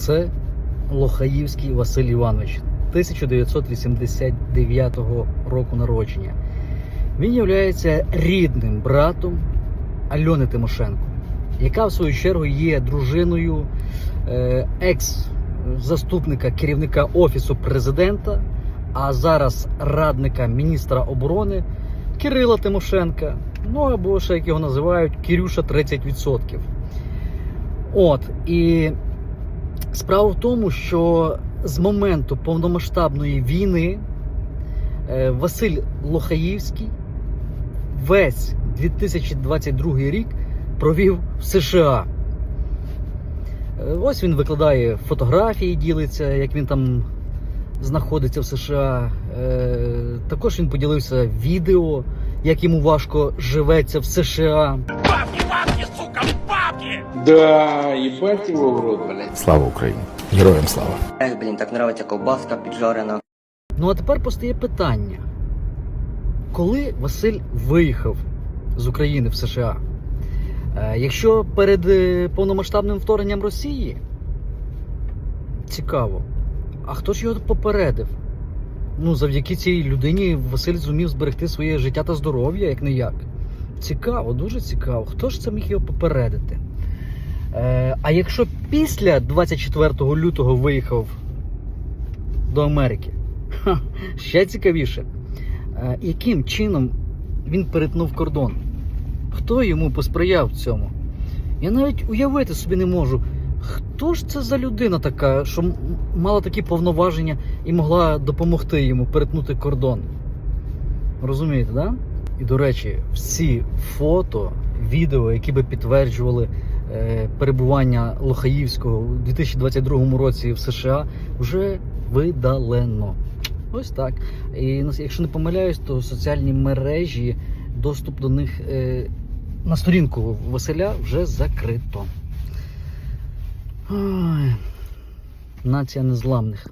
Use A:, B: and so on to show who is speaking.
A: Це Лохаївський Василь Іванович, 1989 року народження. Він є рідним братом Альони Тимошенко, яка в свою чергу є дружиною е, екс-заступника керівника Офісу президента, а зараз радника міністра оборони Кирила Тимошенка. Ну або ще як його називають Кирюша 30%. От і справа в тому, що з моменту повномасштабної війни е, Василь Лохаївський весь 2022 рік провів в США. Е, Ось він викладає фотографії, ділиться, як він там знаходиться в США. Е, Також він поділився відео, як йому важко живеться в США.
B: Бабки, бабки!
C: Да, ебать его в рот, блядь.
D: Слава Україні! Героям слава!
E: Ех, блін, так нравиться ковбаска піджарена.
A: Ну а тепер постає питання: коли Василь виїхав з України в США? Е, Якщо перед е, повномасштабним вторгненням Росії, цікаво. А хто ж його попередив? Ну, завдяки цій людині Василь зумів зберегти своє життя та здоров'я, як не як. Цікаво, дуже цікаво. Хто ж це міг його попередити? Е, а якщо після 24 лютого виїхав до Америки, Ха, ще цікавіше, Е, яким чином він перетнув кордон? Хто йому посприяв цьому? Я навіть уявити собі не можу, хто ж це за людина така, що мала такі повноваження і могла допомогти йому перетнути кордон. Розумієте, да? І до речі, всі фото, відео, які би підтверджували перебування Лохаївського у 2022 році в США, вже видалено. Ось так. І ну, якщо не помиляюсь, то соціальні мережі, доступ до них е, на сторінку Василя вже закрито. Ой, нація незламних.